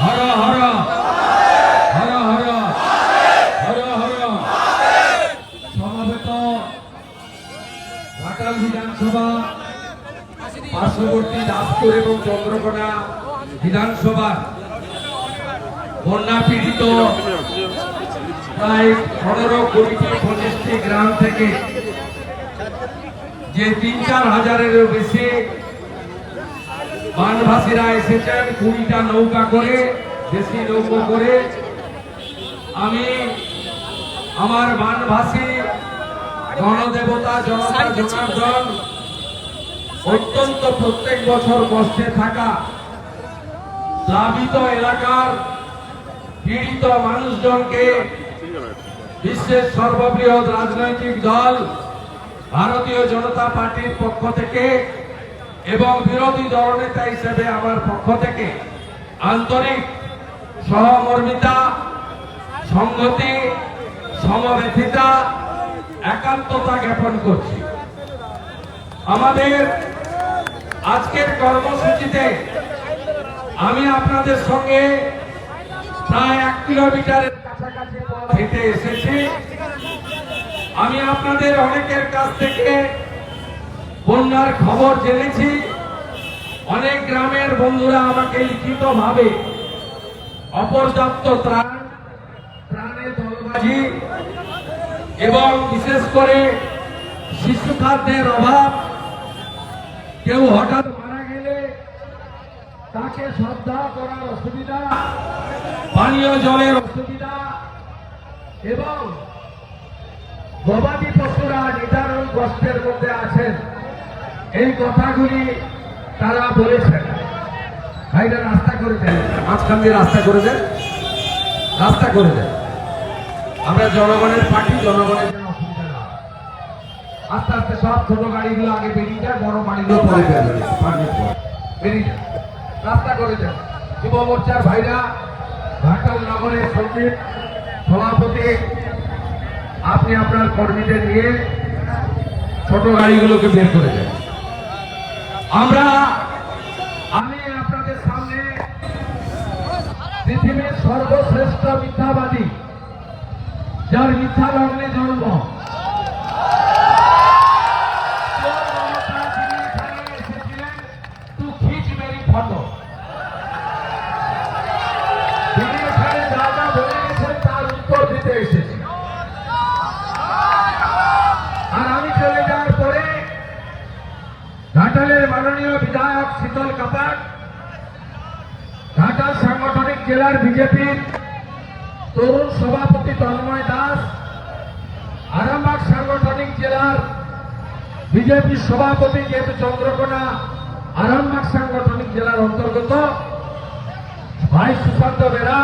হর হর হর হর হর হর। সমাবেত ঘাটাল বিধানসভা, পার্শ্ববর্তী দাসপুর এবং চন্দ্রকোনা বিধানসভা। বন্যা প্রায় পনেরো কোটি পঁচিশটি গ্রাম থেকে যে তিন চার হাজারেরও বেশি বানভাসীরা এসেছেন কুড়িটা নৌকা করে দেশি নৌকো করে। আমি আমার বানভাসী গণদেবতা জনতা জনার্দন অত্যন্ত প্রত্যেক বছর কষ্টে থাকা প্লাবিত এলাকার পীড়িত মানুষজনকে বিশ্বের সর্ববৃহৎ রাজনৈতিক দল ভারতীয় জনতা পার্টির পক্ষ থেকে এবং বিরোধী দলনেতা হিসেবে আমার পক্ষ থেকে আন্তরিক সহমর্মিতা, সংহতি, সমবেথিতা একান্ততা জ্ঞাপন করছি। আমাদের আজকের কর্মসূচিতে আমি আপনাদের সঙ্গে প্রায় এক কিলোমিটারের কাছাকাছি হেঁটে এসেছি। আমি আপনাদের অনেকের কাছ থেকে বন্যার খবর জেনেছি। অনেক গ্রামের বন্ধুরা আমাকে লিখিত ভাবে অপর্যাপ্ত ত্রাণ ত্রাণের দলবাজি এবং বিশেষ করে শিশু খাদ্যের অভাব, কেউ হঠাৎ মারা গেলে তাকে শ্রদ্ধা করার অসুবিধা, পানীয় জলের অসুবিধা এবং গবাদি পশুরা নিদারুণ কষ্টের মধ্যে আছেন। এই কথাগুলি তারা বলেছেন। ভাইরা, রাস্তা করে দেন। মাঝখান দিয়ে রাস্তা করে দেন। রাস্তা করে দেন। আমরা জনগণের পার্টি, জনগণের যেন অসুবিধা। আস্তে আস্তে সব ছোট গাড়িগুলো আগে বেরিয়ে যায়, বড় গাড়িগুলো পরে বেরিয়ে যায়। রাস্তা করে দেন। যুব মোর্চার ভাইরা ঘাটাল নগরের সংগীত সভাপতি, আপনি আপনার কর্মীদের নিয়ে ছোট গাড়িগুলোকে বের করে দেন। আমরা আমি আপনাদের সামনে পৃথিবীর সর্বশ্রেষ্ঠ মিথ্যাবাদী যার মিথ্যা লগ্নে জন্ম তিনি এখানে এসেছিলেন টু খিচ মেরি ফটো তিনি এখানে যা যা বলে গেছেন তার উত্তর দিতে এসেছি আর আমি চলে যাওয়ার পরে ঘাটালের মাননীয় বিধায়ক শীতল কাপাট ঘাটাল সাংগঠনিক জেলার বিজেপির তরুণ সভাপতি তন্ময় দাস, আরামবাগ সাংগঠনিক জেলার বিজেপি সভাপতি যেহেতু চন্দ্রকোনা, আরামবাগ সাংগঠনিক জেলার অন্তর্গত ভাই সুশান্ত বেরা,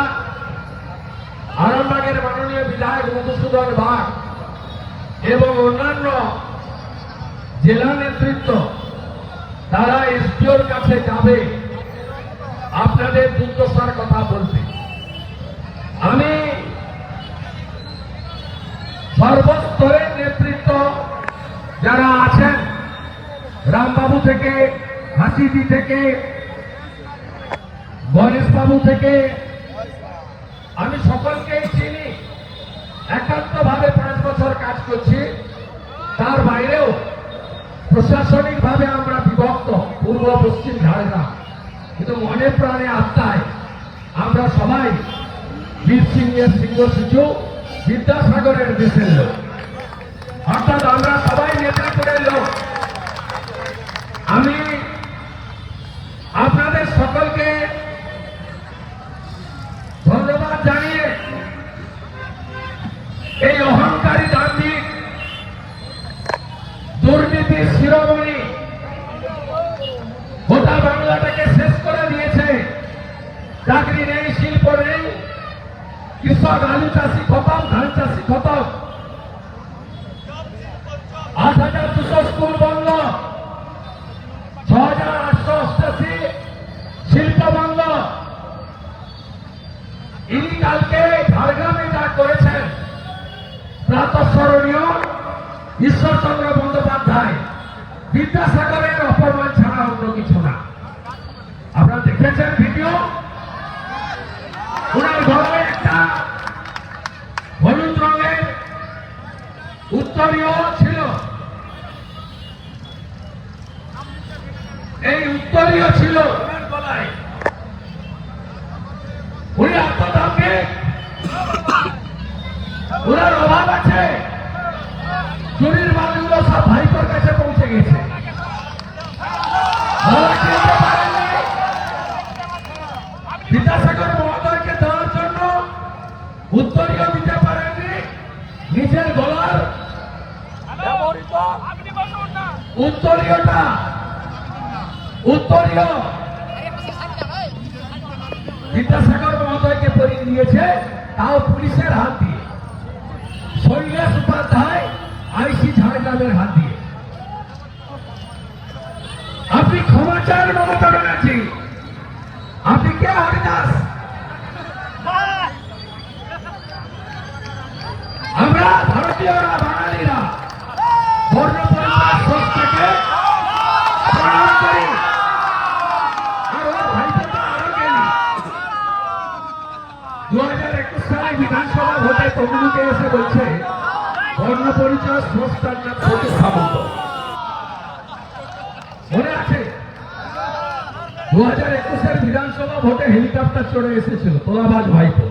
আরামবাগের মাননীয় বিধায়ক মধুসূদন বাগ এবং অন্যান্য জেলা নেতৃত্ব, তারা এসপিওর কাছে যাবে। আপনাদের দুর্দশার কথা বলতে আমি সর্বস্তরের নেতৃত্ব যারা আছেন, রামবাবু থেকে, হাসিদি থেকে, গণেশবাবু থেকে, আমি সকলকেই চিনি। একান্ত ভাবে পাঁচ বছর কাজ করছি। তার বাইরেও প্রশাসনিক ভাবে আমরা বিভক্ত, পূর্ব, পশ্চিম, ঝাড়গ্রাম। কিন্তু মনে প্রাণে আত্মায় আমরা সবাই বীর সিংহের সিংহ শিশু, বিদ্যাসাগরের দেশের লোক। অর্থাৎ আমরা সবাই নেত্রীপুরের লোক। আমি আপনাদের সকলকে ধন্যবাদ জানিয়ে এই অহংকারী দাম্ভিক দুর্নীতির শিরোমণি গোটা বাংলাটাকে শেষ করে দিয়েছে চাকরি নেই শিল্প নেই কৃষক আলু চাষি খতম ধান চাষি খতম আট হাজার দুশো স্কুল বন্ধ। ছ হাজার আটশো অষ্টাশি শিল্প বন্ধ। ইনি কালকে ঝাড়গ্রামে যা করেছেন, প্রাতঃস্মরণীয় ঈশ্বরচন্দ্র বন্দ্যোপাধ্যায়। বিদ্যাসাগরের অপমান ছাড়া অন্য কিছু না। আপনারা দেখেছেন ভিডিও? ওনার ঘরে একটা হলুদ রঙের উত্তরীয় ছিল। এই উত্তরীয় ছিল। গলায় উনি আত্মধামকে ওনার অভাব আছে। চুরির মালগুলো সব ভাইপোর কাছে পৌঁছে গেছে বাবা কিনতে পারেননি। বিদ্যাসাগর মহোদয়কে দেওয়ার জন্য উত্তরীয় দিতে পারেননি নিজের গলার ব্যবহৃত উত্তরীয়টা উত্তরীয়। মহোদয়কে পরিয়ে দিয়েছে, তাও পুলিশের হাত দিয়ে। শৈলেশ উপাধ্যায়, আইসি ঝাড়গ্রামের হাত দিয়ে। আপনি ক্ষমা চান মমতা ব্যানার্জি। আপনি কে? হরিদাস। আমরা ভারতীয়রা বাঙালিরা বর্ণ পরিচয় সংস্থাকে প্রণাম করি আর ওর ভাইপোটা আরও গেলি দু হাজার একুশ সালে বিধানসভা ভোটে তমলুকে এসে বলছে বর্ণ পরিচয় সংস্থার নাম সতীশ মনে আছে? দু হাজার একুশের বিধানসভা ভোটে হেলিকপ্টার চড়ে এসেছিল, তোলাবাজ ভাইপো।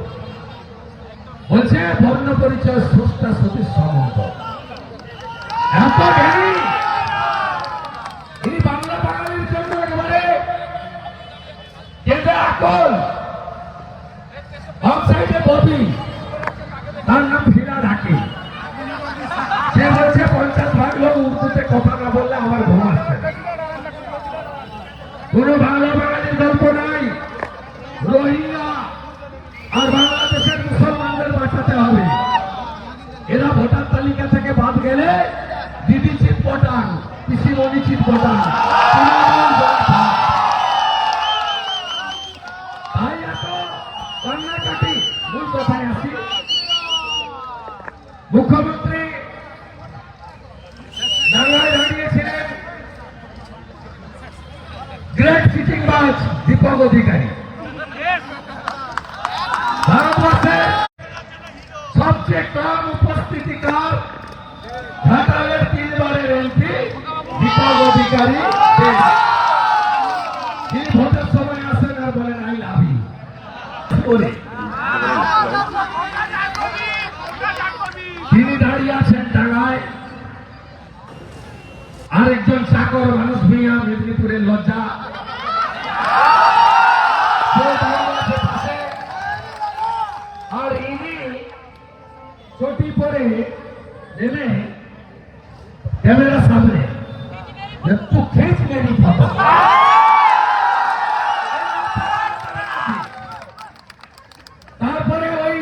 বলছে বর্ণ পরিচয় স্রষ্টা সতীশ সামন্ত। এত জ্ঞানী? এই বাংলা বাঙালির জন্য একবারে কেঁদে আকল। বাম সাইডে ববি তার নাম ফিরা ঢাকি সে বলছে পঞ্চাশ ভাগ লোক উর্দুতে কথা না বললে আমার ঘুম আসছে না। কোনো ভালো বাঙালির গল্প নাই। রোহিঙ্গা আর বাংলাদেশের মুসলমানদের বাঁচাতে হবে। এরা ভোটার তালিকা থেকে বাদ গেলে দিদি চিট পটান, পিসিমণি চিট পটান মুখ্যমন্ত্রী অধিকারী। ভারতবর্ষের সবচেয়ে কম উপস্থিতিকার ঘাটালের তিনবারের এমপি দীপক অধিকারী তারপরে ওই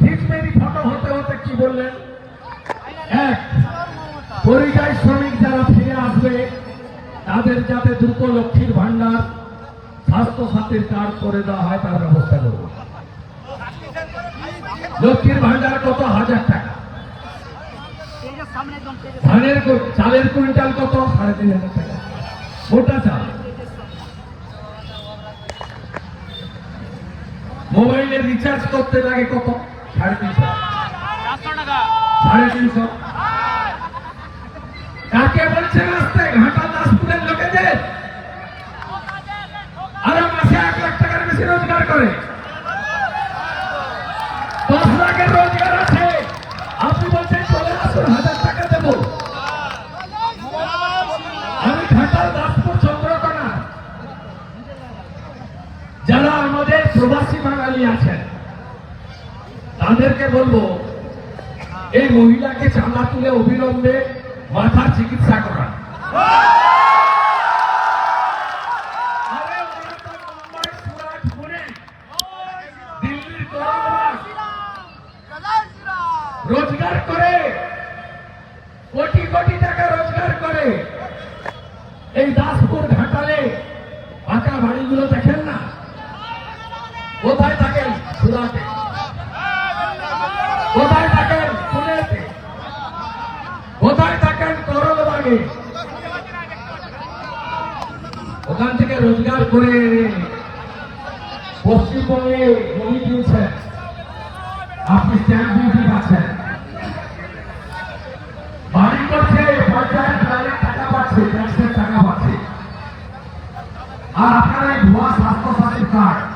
খিচমেরি ফটো হতে হতে কি বললেন? এক, পরিযায়ী শ্রমিক যারা ফিরে আসবে, তাদের যাতে দ্রুত লক্ষ্মীর ভান্ডার স্বাস্থ্য সাথীর কার্ড করে দেওয়া হয়, তার ব্যবস্থা করব। লক্ষ্মীর ভান্ডার কত? হাজার টাকা। ধানের চালের কুইন্টাল কত? সাড়ে তিন হাজার টাকা। মোটা চাল। মোবাইলে রিচার্জ করতে লাগে কত? সাড়ে তিনশো। সাড়ে তিনশো। কাকে বলছে আসতে ঘাটা দাসপুরের লোকেদের। আরও মাসে এক লাখ টাকার বেশি রোজগার করে। দশ লাখের রোজগার আছে। আপনি বলছেন চলে আসুন, হাজার টাকা দেবো আমি ঘাটাল দাসপুর চন্দ্রকোনা যারা আমাদের প্রবাসী বাঙালি আছেন। তাদেরকে বলব, এই মহিলাকে চাঁদা তুলে অবিলম্বে মাথার চিকিৎসা করা রোজগার করে। কোটি কোটি টাকা রোজগার করে। এই দাসপুর ঘাটালে পাকা বাড়িগুলো দেখেন না? কোথায় সুরাটে। কোথায় থাকেন পুনেতে কোথায় থাকেন করলবাগে ওখান থেকে রোজগার করে পশ্চিমবঙ্গে জমি কিনছেন আপনি স্ট্যাম্প ডিউটি পাচ্ছেন। বাড়ি করছে, পঞ্চায়েত টাকা পাচ্ছে ট্যাক্সের টাকা পাচ্ছে। আর আপনারা ভুয়া স্বাস্থ্য সাথীর কার্ড।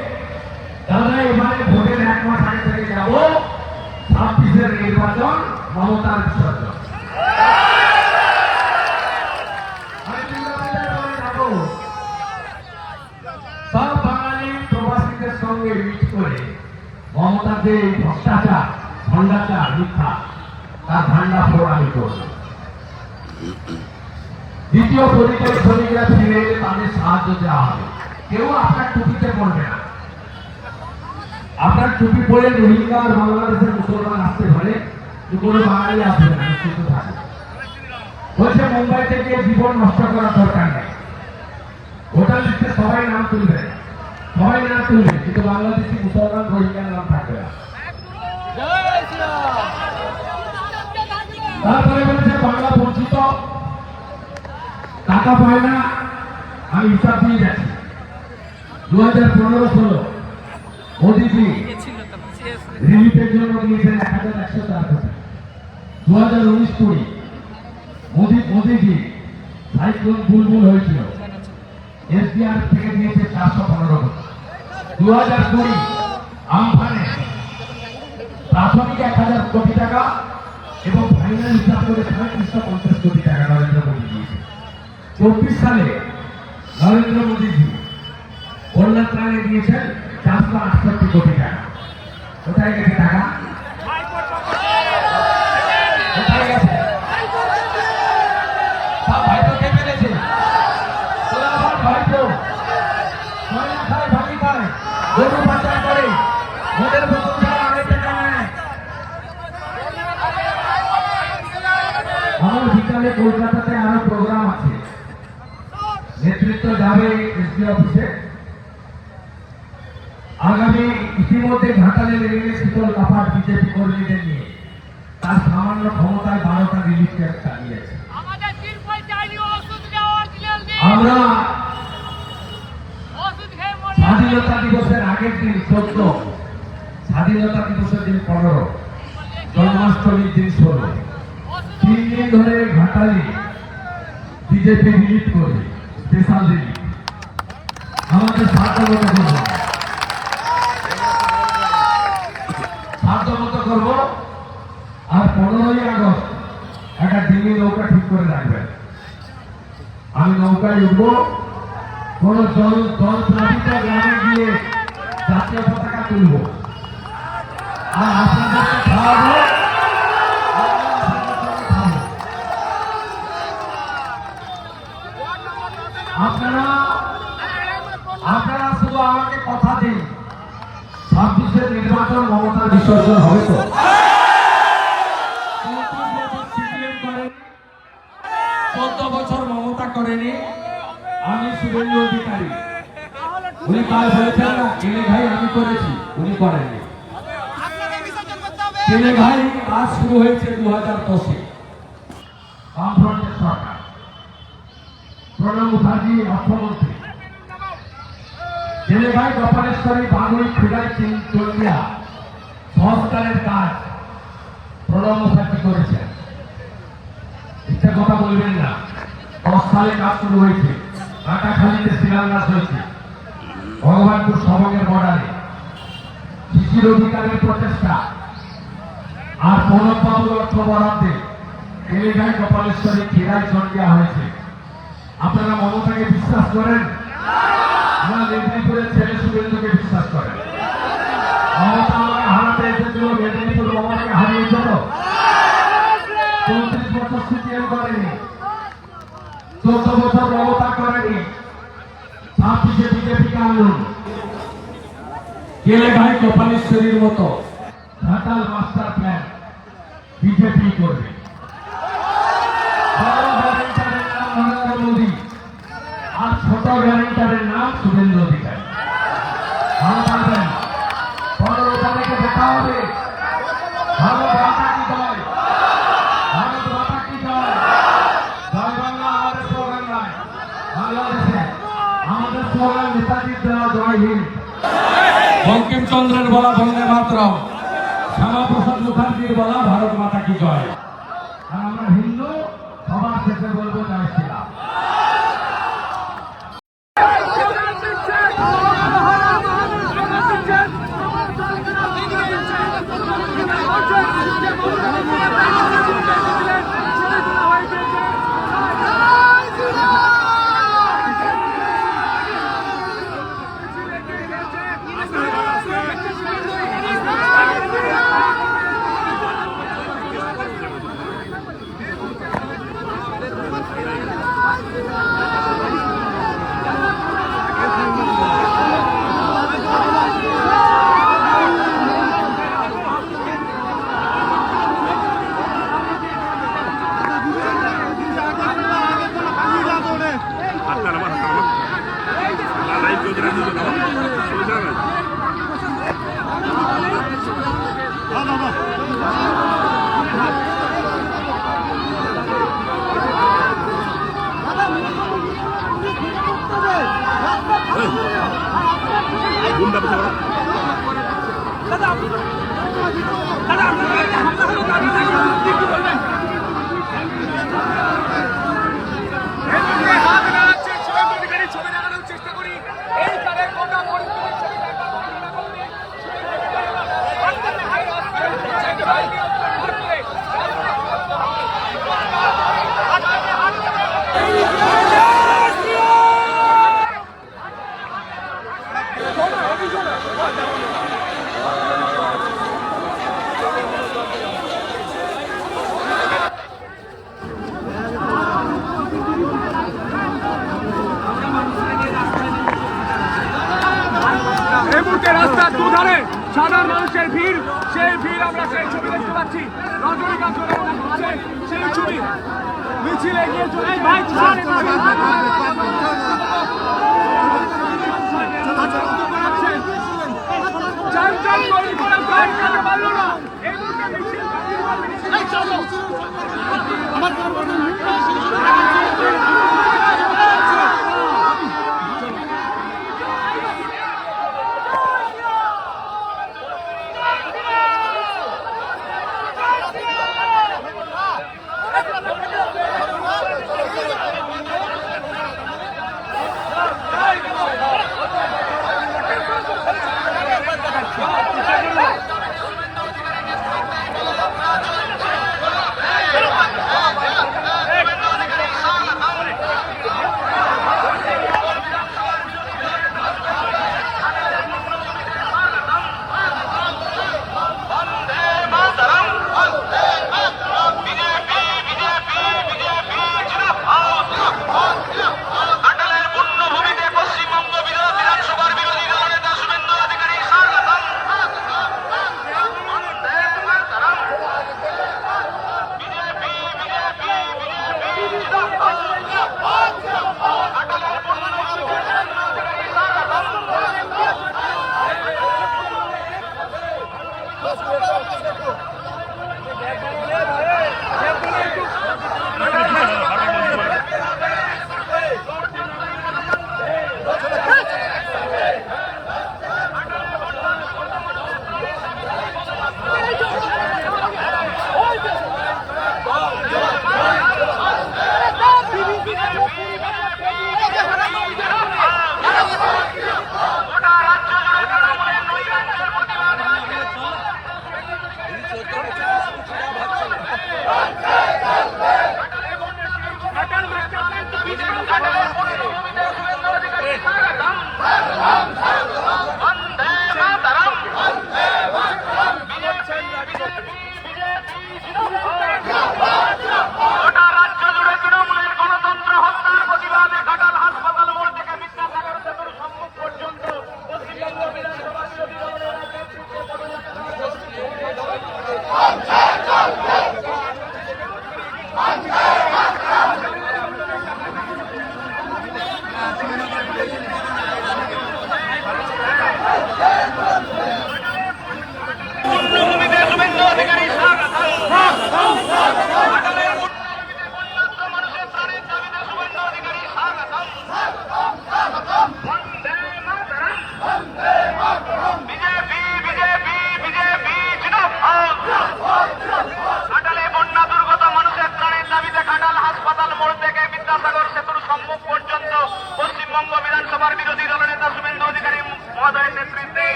দাদা, এবারে ভোটের এক থেকে যাব। ছাব্বিশের নির্বাচন, মমতার বিসর্জন। সব বাঙালি প্রবাসীদের সঙ্গে মিট করে মমতার যে ভ্রষ্টাচার মিথ্যা, তার ভান্ডা ফোর আমি দ্বিতীয় পরিচয় শ্রমিকরা ফিরে তাদের সাহায্য দেওয়া হবে। কেউ আপনার টুপিতে পড়বে না। আপনার টুপি পরে রোহিঙ্গা আর বাংলাদেশের মুসলমান আসতে পারে কোনো বাঙালি আসবে না বলছে মুম্বাই থেকে জীবন নষ্ট করার দরকার নেই। ভোটার লিস্টে সবাই নাম তুলবে। সবাই নাম তুলবে, কিন্তু বাংলাদেশি মুসলমান, রোহিঙ্গার নাম থাকবে না। তারপরে বলেছে, বাংলা বঞ্চিত, টাকা পায় না, আমি হিসাব দিয়ে গেছি দু হাজার পনেরো ষোলো এক হাজার উনিশ কুড়ি, মোদি, মোদিজি, সাইক্লোন বুলবুল হয়েছিল। এসডিআর থেকে দিয়েছে চারশো পনেরো কুড়ি, আমফানে প্রাথমিক এক হাজার কোটি টাকা এবং ফাইনাল হিসাব করে পঁয়ত্রিশশো পঞ্চাশ কোটি টাকা নরেন্দ্র মোদী চব্বিশ সালে নরেন্দ্র মোদীজি বন্যা ত্রাণে দিয়েছেন চারশো আটষট্টি কোটি টাকা কোথায় গেছে টাকা কোথায় গেছে? সব ভাইপো কে ফেলেছে তোরা আমার ভাইপো। ময়লা খায় ভাবি খায় গরু পাচার করে। ওদের বোতল ছাড়া আড়াই টাকা নেয়? আমার বিকালে কলকাতাতে আরও প্রোগ্রাম আছে। নেতৃত্ব যাবে এসপি অফিসে। আগামী ইতিমধ্যে ঘাটালে লেগে শীতল কাপাট বিজেপি কর্মীদের নিয়ে তার সামান্য ক্ষমতায় বারোটা রিলিফ ক্যাম্প চালিয়েছে। আমরা স্বাধীনতা দিবসের আগের দিন চোদ্দ স্বাধীনতা দিবসের দিন পনেরো জন্মাষ্টমীর দিন ষোলো। তিন দিন ধরে ঘাটালি বিজেপি রিলিফ করবে স্পেশাল রিলিফ আমাদের সাধ্য মতো করব সাধ্য মতো করব আর পনেরোই আগস্ট একটা ডিঙি নৌকা ঠিক করে রাখবেন আমি নৌকায় উঠবো, কোন জল জল প্লাবিত গ্রামে গিয়ে জাতীয় পতাকা তুলবো। আর আপনাদেরকে খাওয়াবো আপনারা আপনারা শুধু আমাকে কথা দিন। ছাব্বিশের নির্বাচন মমতার বিসর্জন হবে তো? করেনি, আমি শুভেন্দু অধিকারী। উনি কাল বলেছেন না এনে ভাই, আমি করেছি, উনি করেননি। তেলে ভাই, কাজ শুরু হয়েছে দু হাজার দশে। বামফ্রন্টের সরকার। প্রণব মুখার্জি, অর্থমন্ত্রী। ভাই সংস্কারের কাজ। প্রণব মুখার্জি করেছেন। ইচ্ছা কথা বলবেন না। সালে কাজ শুরু হয়েছে। কাটাখালীতে শিলান্যাস হয়েছে। ভগবানপুর সবঙ্গের বর্ডারে। শিশির অধিকারের প্রচেষ্টা। আর প্রণববাবুর অর্থ বরাদ্দে এলাকায় গোপালেশ্বরী খেলায় জল দেওয়া হয়েছে। আপনারা মমতাকে বিশ্বাস করেন? না মেদিনীপুরের ছেলে শুভেন্দুকে বিশ্বাস করেন? মমতা আমাকে হারাতে এসেছিল, মেদিনীপুর মমতাকে হারিয়েছিল। চৌত্রিশ বছর সিপিএম করেনি। চোদ্দ বছর মমতা করেনি। ছাব্বিশে বিজেপি কানুন গেলে ভাই কপালেশ্বরীর মতো। Ghatal master plan. বিজেপি করবে। আর ছোট গ্যারেন্টারের নাম শুভেন্দু বঙ্কিমচন্দ্রের বলা বন্দে শ্যামা শ্যামাপ্রসাদ মুখার্জির বলা ভারত মাতা কি জয়। আর আমরা হিন্দু, সবার শেষে বলব জয় শ্রীরাম আমরা সেই ছবি দেখতে পাচ্ছি রজনীকান্ত সেই ছবি। মিছিল এগিয়ে চলে ভাই ছাড় ¡Vamos!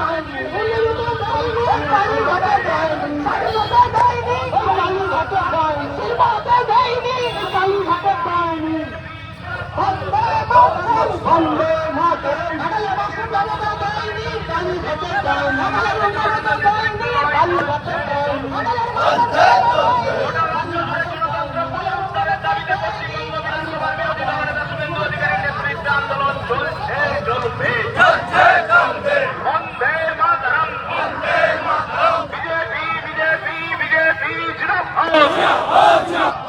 Hey, go, hey, go. জিন্দাবাদ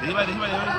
Deixa vai, deixa vai, deixa.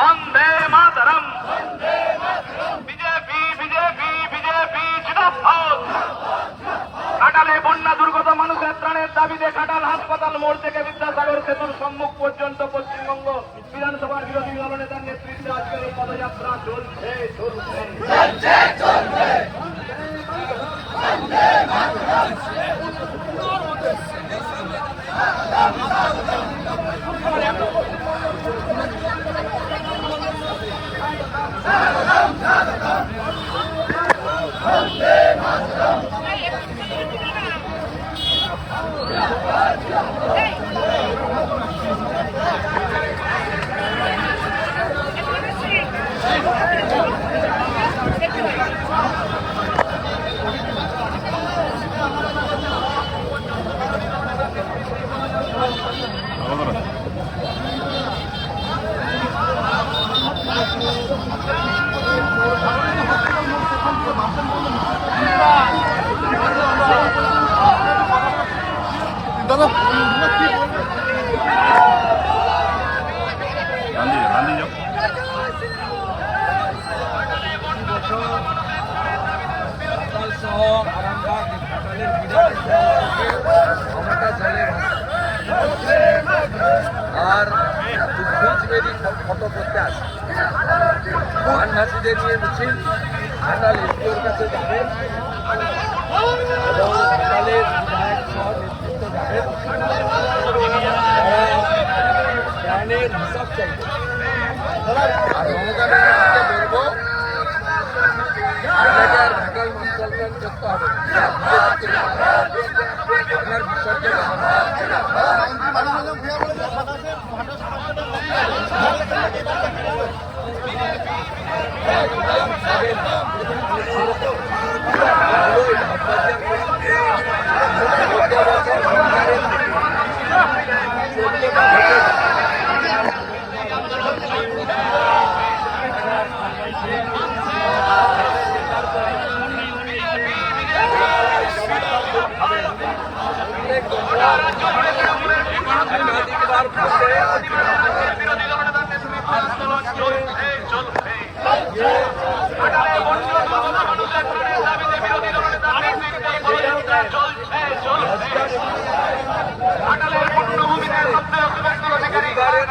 দাবিতে কাটাল হাসপাতাল মোড় থেকে বিদ্যাসাগর সেতুর সম্মুখ পর্যন্ত পশ্চিমবঙ্গ বিধানসভার বিরোধী দলনেতার নেতৃত্বে আজকের এই পদযাত্রা চলছে চলছে। গান্ধী গান্ধী যাও সহ আরামবাগ ঘাটালের বিরাট জলে আর দুধবেরি ফটো করতে আসে বানভাসীদের নিয়ে মিছিল ঘাটাল এসডিওর কাছে যাবে এবং ঘাটালের বিধায়ক সহ নেতৃত্ব যাবে তারা প্রাণের হিসাব চাইবে আর মমতা ব্যানার্জিকে বলব আপনাকে আর ঘাটাল মন্ত্রণ করতে হবে। আপনার বিসর্জন হবে। একাধিকবার বলতে বিরোধী দলনেতার নেতৃত্বে আন্দোলন চলছে চলবে ঘাটালের বঞ্চিত দুর্গত মানুষের প্রাণের দাবিতে বিরোধী দলনেতার নেতৃত্বে এই পদযাত্রা চলছে চলবে ঘাটালের পূর্ণভূমিতে সত্ত্বেও শুভেন্দু অধিকারী স্বাগতম ঘাটালের পূর্ণভূমিতে সত্ত্বেও শুভেন্দু অধিকারী স্বাগতম মমতা ব্যানার্জি আগে বন্দে মাতরম গামছা দিয়ে খালি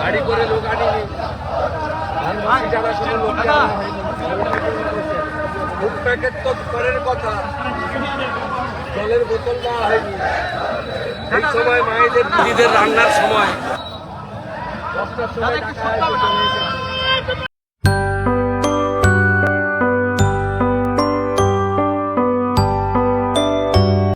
গাড়ি করে লোক আনিনি যারা কোনো লোককে ফুড প্যাকেট তো পরের কথা। জলের বোতল দেওয়া হয়নি। এই সময় মায়েদের, দিদিদের রান্নার সময়। দশটার সময় টাকা